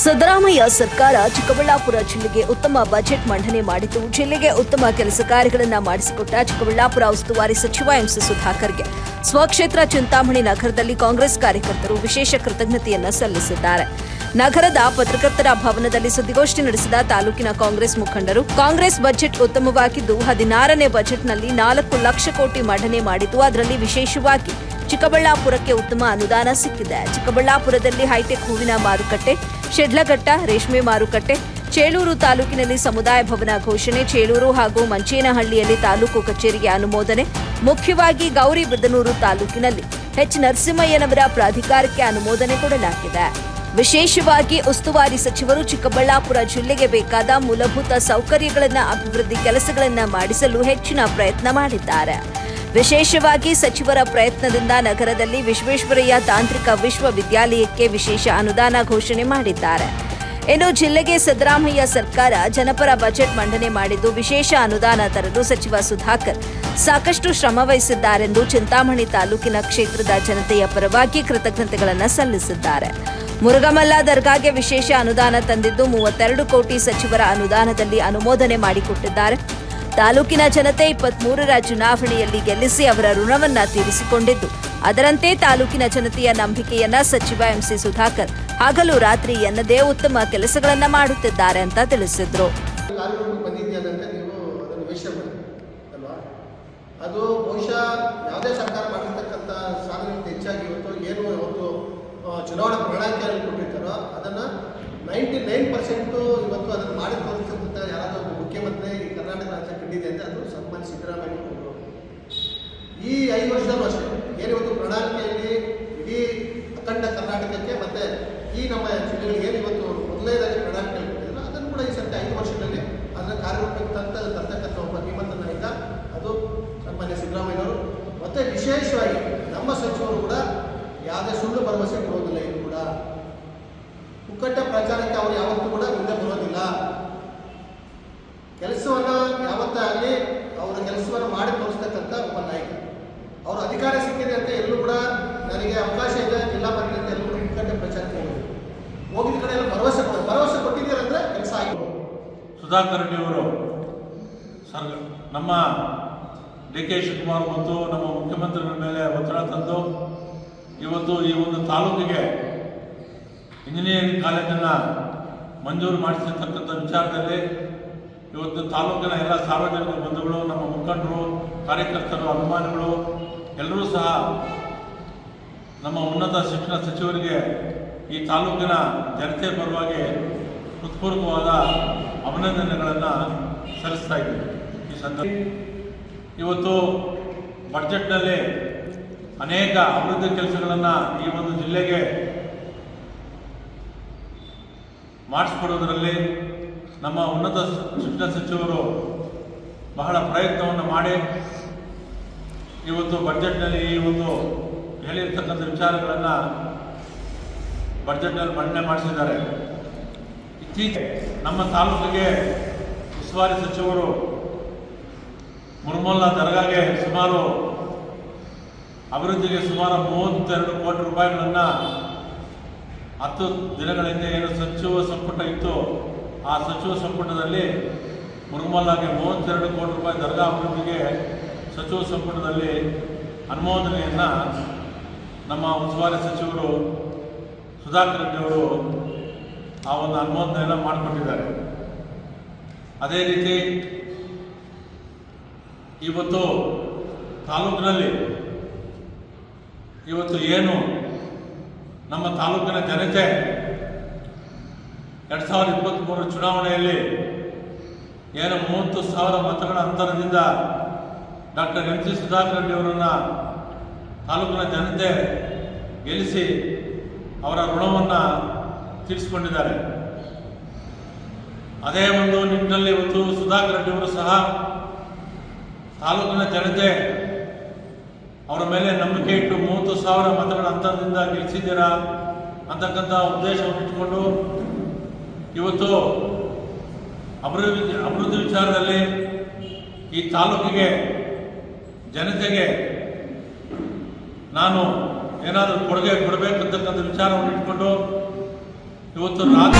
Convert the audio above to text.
ಸಿದ್ದರಾಮಯ್ಯ ಸರ್ಕಾರ ಚಿಕ್ಕಬಳ್ಳಾಪುರ ಜಿಲ್ಲೆಗೆ ಉತ್ತಮ ಬಜೆಟ್ ಮಂಡನೆ ಮಾಡಿದ್ದು, ಜಿಲ್ಲೆಗೆ ಉತ್ತಮ ಕೆಲಸ ಕಾರ್ಯಗಳನ್ನು ಮಾಡಿಸಿಕೊಟ್ಟ ಚಿಕ್ಕಬಳ್ಳಾಪುರ ಉಸ್ತುವಾರಿ ಸಚಿವ ಎಂಸಿ ಸುಧಾಕರ್ಗೆ. ಸ್ವಕ್ಷೇತ್ರ ಚಿಂತಾಮಣಿ ನಗರದಲ್ಲಿ ಕಾಂಗ್ರೆಸ್ ಕಾರ್ಯಕರ್ತರು ವಿಶೇಷ ಕೃತಜ್ಞತೆಯನ್ನು ಸಲ್ಲಿಸಿದ್ದಾರೆ. ನಗರದ ಪತ್ರಕರ್ತರ ಭವನದಲ್ಲಿ ಸುದ್ದಿಗೋಷ್ಠಿ ನಡೆಸಿದ ತಾಲೂಕಿನ ಕಾಂಗ್ರೆಸ್ ಮುಖಂಡರು, ಕಾಂಗ್ರೆಸ್ ಬಜೆಟ್ ಉತ್ತಮವಾಗಿದ್ದು, ಹದಿನಾರನೇ ಬಜೆಟ್ನಲ್ಲಿ ನಾಲ್ಕು ಲಕ್ಷ ಕೋಟಿ ಮಂಡನೆ ಮಾಡಿದ್ದು, ಅದರಲ್ಲಿ ವಿಶೇಷವಾಗಿ ಚಿಕ್ಕಬಳ್ಳಾಪುರಕ್ಕೆ ಉತ್ತಮ ಅನುದಾನ ಸಿಕ್ಕಿದೆ. ಚಿಕ್ಕಬಳ್ಳಾಪುರದಲ್ಲಿ ಹೈಟೆಕ್ ಹೂವಿನ ಮಾರುಕಟ್ಟೆ, ಶೆಡ್ಲಘಟ್ಟ, ರೇಷ್ಮೆ ಮಾರುಕಟ್ಟೆ, ಚೇಳೂರು ತಾಲೂಕಿನಲ್ಲಿ ಸಮುದಾಯ ಭವನ ಘೋಷಣೆ, ಚೇಳೂರು ಹಾಗೂ ಮಂಚೇನಹಳ್ಳಿಯಲ್ಲಿ ತಾಲೂಕು ಕಚೇರಿಗೆ ಅನುಮೋದನೆ, ಮುಖ್ಯವಾಗಿ ಗೌರಿಬಿದನೂರು ತಾಲೂಕಿನಲ್ಲಿ ಎಚ್. ನರಸಿಂಹಯ್ಯನವರ ಪ್ರಾಧಿಕಾರಕ್ಕೆ ಅನುಮೋದನೆ ಕೊಡಲಾಗಿದೆ. ವಿಶೇಷವಾಗಿ ಉಸ್ತುವಾರಿ ಸಚಿವರು ಚಿಕ್ಕಬಳ್ಳಾಪುರ ಜಿಲ್ಲೆಗೆ ಬೇಕಾದ ಮೂಲಭೂತ ಸೌಕರ್ಯಗಳನ್ನು, ಅಭಿವೃದ್ಧಿ ಕೆಲಸಗಳನ್ನು ಮಾಡಿಸಲು ಹೆಚ್ಚಿನ ಪ್ರಯತ್ನ ಮಾಡಿದ್ದಾರೆ. ವಿಶೇಷವಾಗಿ ಸಚಿವರ ಪ್ರಯತ್ನದಿಂದ ನಗರದಲ್ಲಿ ವಿಶ್ವೇಶ್ವರಯ್ಯ ತಾಂತ್ರಿಕ ವಿಶ್ವವಿದ್ಯಾಲಯಕ್ಕೆ ವಿಶೇಷ ಅನುದಾನ ಘೋಷಣೆ ಮಾಡಿದ್ದಾರೆ. ಇನ್ನು ಜಿಲ್ಲೆಗೆ ಸಿದ್ದರಾಮಯ್ಯ ಸರ್ಕಾರ ಜನಪರ ಬಜೆಟ್ ಮಂಡನೆ ಮಾಡಿದ್ದು ವಿಶೇಷ ಅನುದಾನ ತರಲು ಸಚಿವ ಸುಧಾಕರ್ ಸಾಕಷ್ಟು ಶ್ರಮ ವಹಿಸಿದ್ದಾರೆಂದು ಚಿಂತಾಮಣಿ ತಾಲೂಕಿನ ಕ್ಷೇತ್ರದ ಜನತೆಯ ಪರವಾಗಿ ಕೃತಜ್ಞತೆಗಳನ್ನು ಸಲ್ಲಿಸಿದ್ದಾರೆ. ಮುರುಗಮಲ್ಲ ದರ್ಗಾಗೆ ವಿಶೇಷ ಅನುದಾನ ತಂದಿದ್ದು ಮೂವತ್ತೆರಡು ಕೋಟಿ ಸಚಿವರ ಅನುದಾನದಲ್ಲಿ ಅನುಮೋದನೆ ಮಾಡಿಕೊಟ್ಟಿದ್ದಾರೆ. ತಾಲೂಕಿನ ಜನತೆ ಇಪ್ಪತ್ತ್ ಮೂರರ ಚುನಾವಣೆಯಲ್ಲಿ ಗೆಲ್ಲಿಸಿ ಅವರ ಋಣವನ್ನ ತೀರಿಸಿಕೊಂಡಿದ್ದು. ಅದರಂತೆ ತಾಲೂಕಿನ ಜನತೆಯ ನಂಬಿಕೆಯನ್ನ ಸಚಿವ ಎಂಸಿ ಸುಧಾಕರ್ ಹಗಲು ರಾತ್ರಿ ಎನ್ನದೇ ಉತ್ತಮ ಕೆಲಸಗಳನ್ನ ಮಾಡುತ್ತಿದ್ದಾರೆ ಅಂತ ತಿಳಿಸಿದ್ರು. ಅದು ಬಹುಶಃ ಯಾವುದೇ ಸರ್ಕಾರ ಮಾಡಿರ್ತಕ್ಕಂಥ ಸಾಧನೆ ಹೆಚ್ಚಾಗಿ ಇವತ್ತು ಏನು ಇವತ್ತು ಚುನಾವಣಾ ಪ್ರಣಾಳಿಕೆಯಲ್ಲಿ ಕೊಟ್ಟಿರ್ತಾರೋ ಅದನ್ನು ನೈಂಟಿ ನೈನ್ ಪರ್ಸೆಂಟು ಇವತ್ತು ಅದನ್ನು ಮಾಡಿ ತೋರಿಸಿದಂಥ ಯಾರಾದರೂ ಒಬ್ಬ ಮುಖ್ಯಮಂತ್ರಿ ಈ ಕರ್ನಾಟಕ ರಾಜ್ಯ ಕಂಡಿದೆ ಅಂತ ಅದು ಸಂಬಂಧ ಸಿದ್ದರಾಮಯ್ಯ ಅವರು. ಈ ಐದು ವರ್ಷದಲ್ಲೂ ಅಷ್ಟೇ ಏನಿವತ್ತು ಪ್ರಣಾಳಿಕೆಯಲ್ಲಿ ಇಡೀ ಅಖಂಡ ಕರ್ನಾಟಕಕ್ಕೆ ಮತ್ತೆ ಈ ನಮ್ಮ ಜಿಲ್ಲೆಗಳಿಗೆ ಏನು ಇವತ್ತು ಮೊದಲನೇದಾಗಿ ಪ್ರಣಾಳಿಕೆ ಕೊಟ್ಟಿದ್ರು ಅದನ್ನು ಕೂಡ ಈ ಸರ್ತಿ ಐದು ವರ್ಷದಲ್ಲಿ ಅದನ್ನು ಕಾರ್ಯರೂಪಕ್ಕೆ ತಂತ ತರ್ತಕ್ಕಂಥ ಒಬ್ಬ ಧೀಮಂತ ಅದು ಸನ್ಮಾನ್ಯ ಸಿದ್ದರಾಮಯ್ಯವರು ಮತ್ತೆ ವಿಶೇಷವಾಗಿ ನಮ್ಮ ಸಚಿವರು ಕೂಡ ಯಾವುದೇ ಸುಳ್ಳು ಭರವಸೆ ಕೊಡೋದಿಲ್ಲ ಕೂಡ ಪ್ರಚಾರಕ್ಕೆ ಅವರು ಯಾವತ್ತೂ ಕೂಡ ಮುಂದೆ ಬರೋದಿಲ್ಲ. ಕೆಲಸವನ್ನ ಯಾವತ್ತಾಗಲಿ ಅವರ ಕೆಲಸವನ್ನು ಮಾಡಿ ತೋರಿಸ್ತಕ್ಕಂಥ ಒಬ್ಬ ನಾಯಕ. ಅವರು ಅಧಿಕಾರ ಸಿಕ್ಕಿದೆ ಅಂತ ಎಲ್ಲೂ ಕೂಡ ನನಗೆ ಅವಕಾಶ ಇದೆ, ಜಿಲ್ಲಾ ಅಂತ ಎಲ್ಲೂ ಕೂಡ ಪ್ರಚಾರಕ್ಕೆ ಹೋಗಿಲ್ಲ ಹೋಗಿದ ಕಡೆ ಎಲ್ಲ ಭರವಸೆ ಕೊಡ ಭರವಸೆ ಕೊಟ್ಟಿದ್ದೀರಂದ್ರೆ ಕೆಲಸ ಆಗಿದೆ ಸುಧಾಕರ್ ರೆಡ್ಡಿ ಅವರು, ಸರ್, ನಮ್ಮ ಡಿ ಕೆ ಶಿವಕುಮಾರ್ ಮತ್ತು ನಮ್ಮ ಮುಖ್ಯಮಂತ್ರಿಗಳ ಮೇಲೆ ಒತ್ತಡ ತಂದು ಇವತ್ತು ಈ ಒಂದು ತಾಲೂಕಿಗೆ ಇಂಜಿನಿಯರಿಂಗ್ ಕಾಲೇಜನ್ನು ಮಂಜೂರು ಮಾಡಿಸಿರ್ತಕ್ಕಂಥ ವಿಚಾರದಲ್ಲಿ ಇವತ್ತು ತಾಲೂಕಿನ ಎಲ್ಲ ಸಾರ್ವಜನಿಕ ಬಂಧುಗಳು, ನಮ್ಮ ಮುಖಂಡರು, ಕಾರ್ಯಕರ್ತರು, ಅಭಿಮಾನಿಗಳು, ಎಲ್ಲರೂ ಸಹ ನಮ್ಮ ಉನ್ನತ ಶಿಕ್ಷಣ ಸಚಿವರಿಗೆ ಈ ತಾಲೂಕಿನ ಜನತೆ ಪರವಾಗಿ ಹೃತ್ಪೂರ್ವಕವಾದ ಅಭಿನಂದನೆಗಳನ್ನು ಸಲ್ಲಿಸ್ತಾ ಇದ್ದೀವಿ ಈ ಸಂದರ್ಭ ಇವತ್ತು ಬಜೆಟ್ನಲ್ಲಿ ಅನೇಕ ಅಭಿವೃದ್ಧಿ ಕೆಲಸಗಳನ್ನು ಈ ಒಂದು ಜಿಲ್ಲೆಗೆ ಮಾಡಿಸ್ಕೊಡೋದರಲ್ಲಿ ನಮ್ಮ ಉನ್ನತ ಶಿಕ್ಷಣ ಸಚಿವರು ಬಹಳ ಪ್ರಯತ್ನವನ್ನು ಮಾಡಿ ಇವತ್ತು ಬಜೆಟ್ನಲ್ಲಿ ಈ ಒಂದು ಹೇಳಿರ್ತಕ್ಕಂಥ ವಿಚಾರಗಳನ್ನು ಬಜೆಟ್ನಲ್ಲಿ ಮಂಡನೆ ಮಾಡಿಸಿದ್ದಾರೆ. ಇತ್ತೀಚೆಗೆ ನಮ್ಮ ತಾಲೂಕಿಗೆ ಉಸ್ತುವಾರಿ ಸಚಿವರು ಮುರ್ಮಲ್ಲ ದರ್ಗಾಗೆ ಸುಮಾರು ಅಭಿವೃದ್ಧಿಗೆ ಸುಮಾರು ಮೂವತ್ತೆರಡು ಕೋಟಿ ರೂಪಾಯಿಗಳನ್ನು ಹತ್ತು ದಿನಗಳ ಹಿಂದೆ ಏನು ಸಚಿವ ಸಂಪುಟ ಇತ್ತು, ಆ ಸಚಿವ ಸಂಪುಟದಲ್ಲಿ ಮುರುಮಲ್ಲಾಗೆ ಮೂವತ್ತೆರಡು ಕೋಟಿ ರೂಪಾಯಿ ದರ್ಗಾ ಅಭಿವೃದ್ಧಿಗೆ ಸಚಿವ ಸಂಪುಟದಲ್ಲಿ ಅನುಮೋದನೆಯನ್ನು ನಮ್ಮ ಉಸ್ತುವಾರಿ ಸಚಿವರು ಸುಧಾಕರ್ ರೆಡ್ಡಿಯವರು ಆ ಒಂದು ಅನುಮೋದನೆಯನ್ನು ಮಾಡಿಕೊಟ್ಟಿದ್ದಾರೆ. ಅದೇ ರೀತಿ ಇವತ್ತು ತಾಲೂಕಿನಲ್ಲಿ ಇವತ್ತು ಏನು ನಮ್ಮ ತಾಲೂಕಿನ ಜನತೆ ಎರಡು ಸಾವಿರದ ಇಪ್ಪತ್ತ್ಮೂರರ ಚುನಾವಣೆಯಲ್ಲಿ ಏನು ಮೂವತ್ತು ಸಾವಿರ ಮತಗಳ ಅಂತರದಿಂದ doctor M C Sudhakar Reddy ಅವರನ್ನು ತಾಲೂಕಿನ ಜನತೆ ಗೆಲ್ಲಿಸಿ ಅವರ ಋಣವನ್ನು ತೀರಿಸಿಕೊಂಡಿದ್ದಾರೆ. ಅದೇ ಒಂದು ನಿಟ್ಟಿನಲ್ಲಿ ಇವತ್ತು ಸುಧಾಕರ್ ರೆಡ್ಡಿಯವರು ಸಹ ತಾಲೂಕಿನ ಜನತೆ ಅವರ ಮೇಲೆ ನಂಬಿಕೆ ಇಟ್ಟು ಮೂವತ್ತು ಸಾವಿರ ಮತಗಳ ಅಂತರದಿಂದ ಗೆಲ್ಲಿಸಿದ್ದೀರಾ ಅಂತಕ್ಕಂಥ ಉದ್ದೇಶವನ್ನು ಇಟ್ಟುಕೊಂಡು ಇವತ್ತು ಅಭಿವೃದ್ಧಿ ಅಭಿವೃದ್ಧಿ ವಿಚಾರದಲ್ಲಿ ಈ ತಾಲೂಕಿಗೆ, ಜನತೆಗೆ ನಾನು ಏನಾದರೂ ಕೊಡುಗೆ ಕೊಡಬೇಕು ಅಂತಕ್ಕಂಥ ವಿಚಾರವನ್ನು ಇಟ್ಕೊಂಡು ಇವತ್ತು ರಾಜ್ಯ